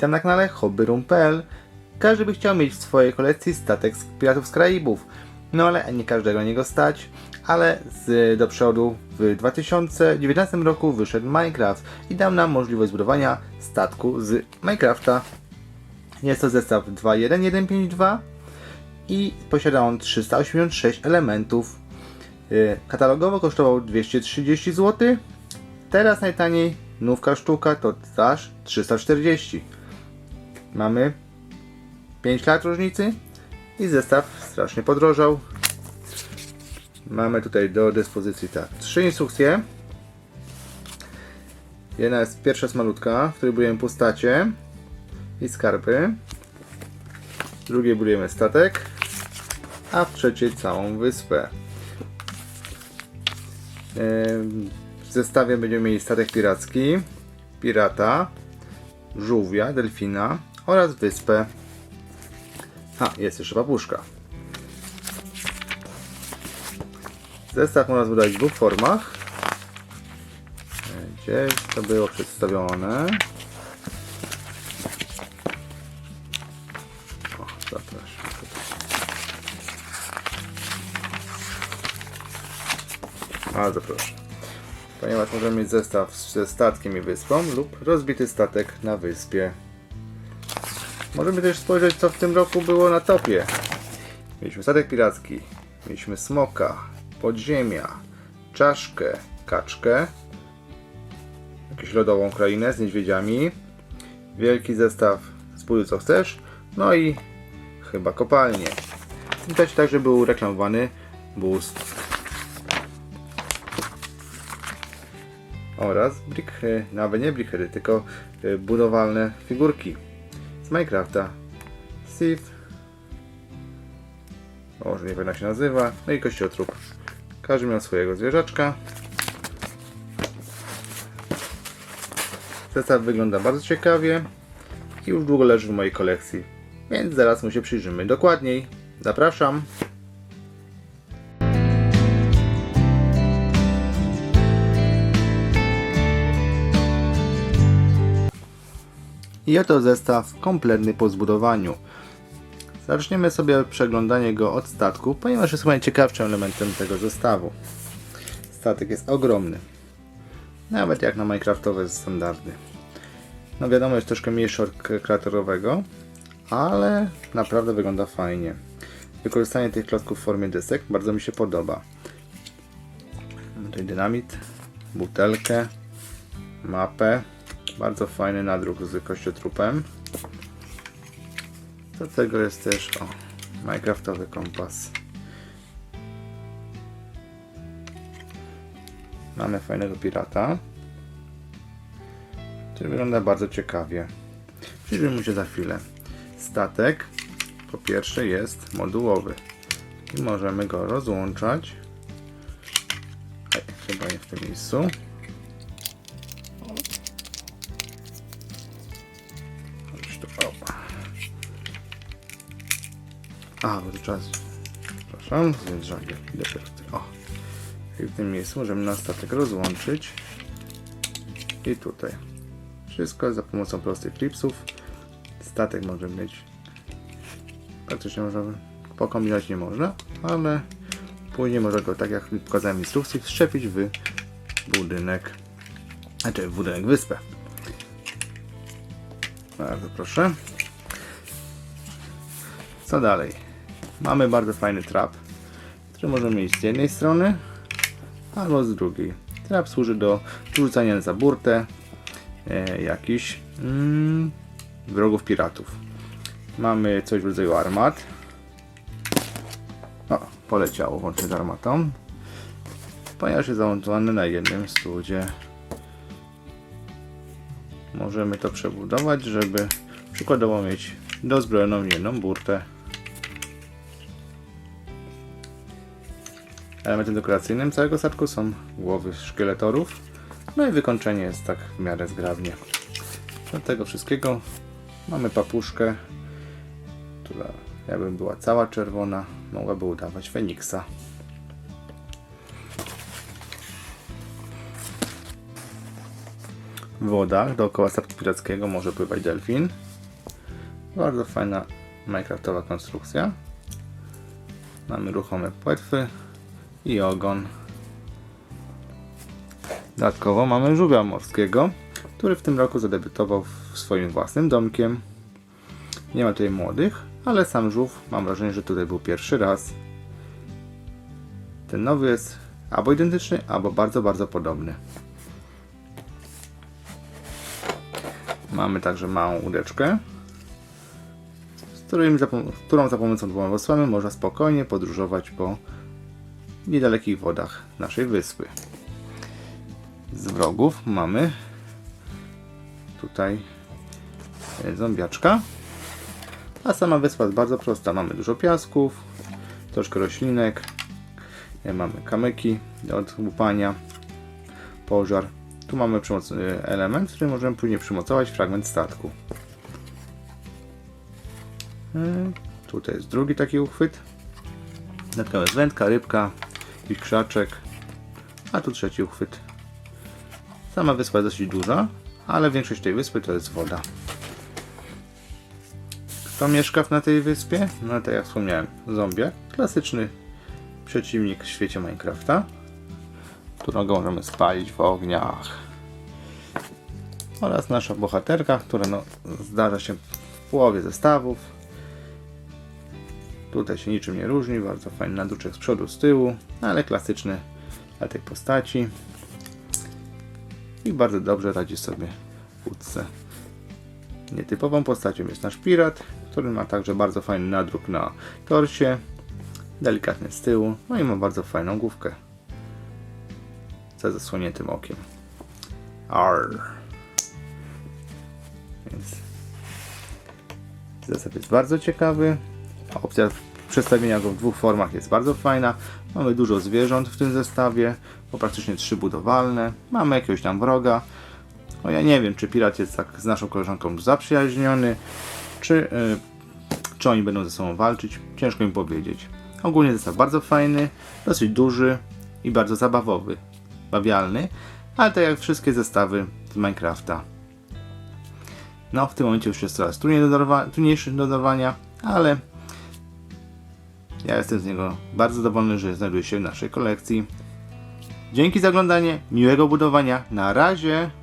Witam na kanale hobbyroom.pl Każdy by chciał mieć w swojej kolekcji statek z Piratów z Karaibów. No ale nie każdego niego stać. Ale z, do przodu w 2019 roku wyszedł Minecraft i dał nam możliwość zbudowania statku z Minecrafta. Jest to zestaw 2.1.1.5.2 i posiada on 386 elementów. Yy, Katalogowo kosztował 230 zł. Teraz najtaniej nówka sztuka to aż 340. Mamy 5 lat różnicy i zestaw strasznie podrożał. Mamy tutaj do dyspozycji trzy instrukcje. Jedna jest pierwsza jest malutka, w której budujemy postacie i skarby. W drugiej budujemy statek, a w trzeciej całą wyspę. W zestawie będziemy mieli statek piracki, pirata, żółwia, delfina oraz wyspę. A, jest jeszcze papuszka. Zestaw można zbudować w dwóch formach. Gdzieś to było przedstawione. O, zapraszam. Bardzo proszę. Ponieważ możemy mieć zestaw ze statkiem i wyspą lub rozbity statek na wyspie. Możemy też spojrzeć co w tym roku było na topie. Mieliśmy statek piracki, mieliśmy smoka, podziemia, czaszkę, kaczkę, jakąś lodową krainę z niedźwiedziami, wielki zestaw zbuduj co chcesz, no i chyba kopalnię. W tym czasie także był reklamowany boost oraz brick, e, nawet nie brickheady, tylko e, budowalne figurki Minecrafta. Steve, może nie wiem jak się nazywa, no i kościotrup. Każdy miał swojego zwierzaczka. Zestaw wygląda bardzo ciekawie i już długo leży w mojej kolekcji, więc zaraz mu się przyjrzymy dokładniej. Zapraszam. I oto zestaw kompletny po zbudowaniu. Zaczniemy sobie przeglądanie go od statku, ponieważ jest najciekawszym elementem tego zestawu. Statek jest ogromny. Nawet jak na Minecraftowe standardy. No wiadomo, jest troszkę mniejszy od k- kreatorowego, ale naprawdę wygląda fajnie. Wykorzystanie tych klocków w formie desek bardzo mi się podoba. Mamy Tutaj dynamit, butelkę, mapę. Bardzo fajny nadruk z kościotrupem. Do tego jest też o, Minecraftowy kompas. Mamy fajnego pirata, który wygląda bardzo ciekawie. Przyjrzyjmy mu się za chwilę. Statek po pierwsze jest modułowy i możemy go rozłączać. Ej, chyba nie w tym miejscu. A, bo to czas. Przepraszam, zjedz żagiel. Defekty. O. I w tym miejscu możemy na statek rozłączyć. I tutaj. Wszystko za pomocą prostych klipsów. Statek może mieć. Praktycznie można pokombinować nie można, ale później można go, tak jak pokazałem w instrukcji, wszczepić w budynek. Znaczy w budynek wyspę. Bardzo proszę. Co dalej? Mamy bardzo fajny trap, który możemy mieć z jednej strony albo z drugiej. Trap służy do rzucania za burtę e, jakichś mm, wrogów piratów. Mamy coś w rodzaju armat. O, poleciało łącznie z armatą. Ponieważ jest zamontowany na jednym studzie. Możemy to przebudować, żeby przykładowo mieć dozbrojoną jedną burtę. Elementem dekoracyjnym całego statku są głowy szkieletorów. No i wykończenie jest tak w miarę zgrabnie. Do tego wszystkiego mamy papuszkę, która jakby była cała czerwona, mogłaby udawać Feniksa. W wodach dookoła statku pirackiego może pływać delfin. Bardzo fajna Minecraftowa konstrukcja. Mamy ruchome płetwy i ogon. Dodatkowo mamy żółwia morskiego, który w tym roku zadebiutował swoim własnym domkiem. Nie ma tutaj młodych, ale sam żółw mam wrażenie, że tutaj był pierwszy raz. Ten nowy jest albo identyczny, albo bardzo, bardzo podobny. Mamy także małą łódeczkę, z którym którą za pomocą dwoma można spokojnie podróżować po niedalekich wodach naszej wyspy. Z wrogów mamy tutaj e, zombiaczka, a sama wyspa jest bardzo prosta. Mamy dużo piasków, troszkę roślinek, e, mamy kamyki do odłupania, pożar. Tu mamy e, element, który możemy później przymocować fragment statku. Tutaj jest drugi taki uchwyt. Dodatkowo jest wędka, rybka, jakiś krzaczek, a tu trzeci uchwyt. Sama wyspa jest dosyć duża, ale większość tej wyspy to jest woda. Kto mieszka na tej wyspie? No tak jak wspomniałem, zombiak. Klasyczny przeciwnik w świecie Minecrafta, którego możemy spalić w ogniach. Oraz nasza bohaterka, która no, zdarza się w połowie zestawów. Tutaj się niczym nie różni, bardzo fajny naduczek z przodu, z tyłu, ale klasyczny dla tej postaci. I bardzo dobrze radzi sobie w łódce. Nietypową postacią jest nasz pirat, który ma także bardzo fajny nadruk na torsie, delikatny z tyłu, no i ma bardzo fajną główkę ze zasłoniętym okiem. Arr. Więc zestaw jest bardzo ciekawy. Opcja przedstawienia go w dwóch formach jest bardzo fajna. Mamy dużo zwierząt w tym zestawie, bo praktycznie trzy budowalne. Mamy jakiegoś tam wroga. No ja nie wiem, czy pirat jest tak z naszą koleżanką zaprzyjaźniony, czy, yy, czy oni będą ze sobą walczyć. Ciężko mi powiedzieć. Ogólnie zestaw bardzo fajny, dosyć duży i bardzo zabawowy, bawialny, ale tak jak wszystkie zestawy z Minecrafta. No, w tym momencie już jest coraz trudniejszy do dorwania, ale ja jestem z niego bardzo zadowolony, że znajduje się w naszej kolekcji. Dzięki za oglądanie, miłego budowania, na razie!